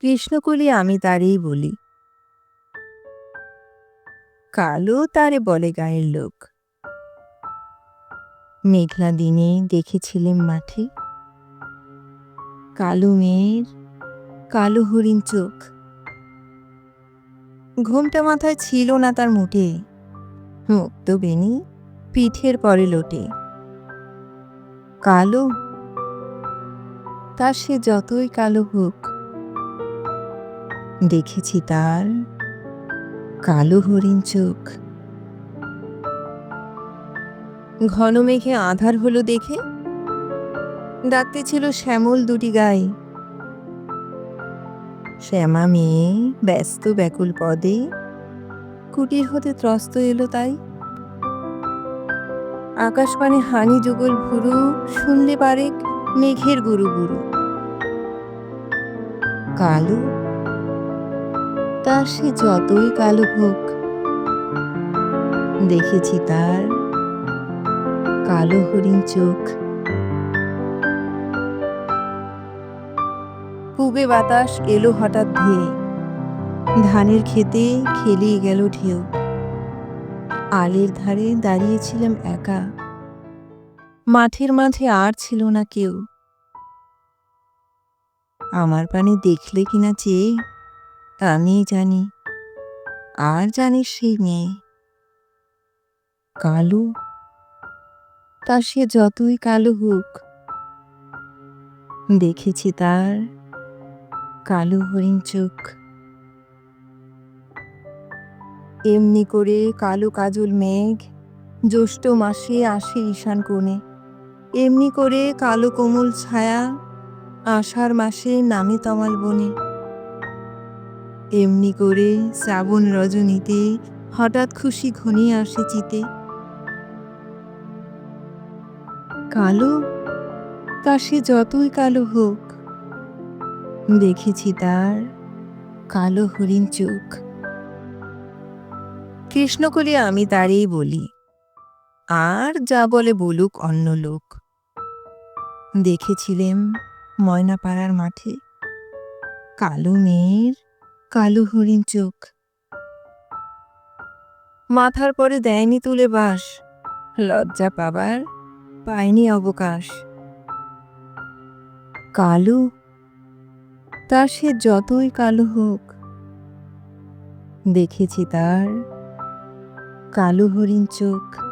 কৃষ্ণকলি আমি তারেই বলি। কালো তারে বলে গায়ের লোক। মেঘলা দিনে দেখেছিলেন মাঠে। কালো মেয়ের কালো হরিণ চোখ। ঘুমটা মাথায় ছিল না তার মুঠে। মুক্ত বেনি পিঠের পরে লোটে। কালো? তার সে যতই কালো হোক। দেখেছি তার কালো হরিণ চোখ। ঘন মেঘে আধার হলো দেখে ডাকতে ছিল শ্যামল দুটি গায়ে শ্যামা মেয়ে ব্যস্ত ব্যাকুল পদে, কুটির হতে ত্রস্ত এলো তাই। আকাশবাণী হানি যুগল ভুরু, শুনলে পারে মেঘের গুরু গুরু কালো তার সে যতই কালো হোক। দেখেছি তার কালো হরিণ চোখ। পূবে বাতাস এলো হঠাৎ ধেয়ে। ধানের খেতে খেলিয়ে গেল ঢেউ। আলের ধারে দাঁড়িয়েছিলাম একা। মাঠের মাঝে আর ছিল না কেউ। আমার পানে দেখলে কিনা চেয়ে আমি জানি, আর জানিস সেই মেয়ে। কালো? তা সে যতই কালো হোক। দেখেছি তার কালো হরিণ চোখ। এমনি করে কালো কাজল মেঘ জ্যৈষ্ঠ মাসে আসে ঈশান কোণে। এমনি করে কালো কোমল ছায়া আষাঢ় মাসে নামে তমাল বনে। এমনি করে শ্রাবণ রজনীতে হঠাৎ খুশি ঘনিয়ে আসে চিতে। কালো? তা সে যতই কালো হোক, দেখেছি তার কালো হরিণ চোখ। কৃষ্ণকলি আমি তারই বলি, আর যা বলে বলুক অন্য লোক। দেখেছিলেম ময়নাপাড়ার মাঠে কালো মেয়ের কালো হরিণ চোখ। মাথার পরে দেয়নি তুলে বাস লজ্জা পাবার পায়নি অবকাশ। কালো? তার সে যতই কালো হোক। দেখেছি তার কালো হরিণ চোখ।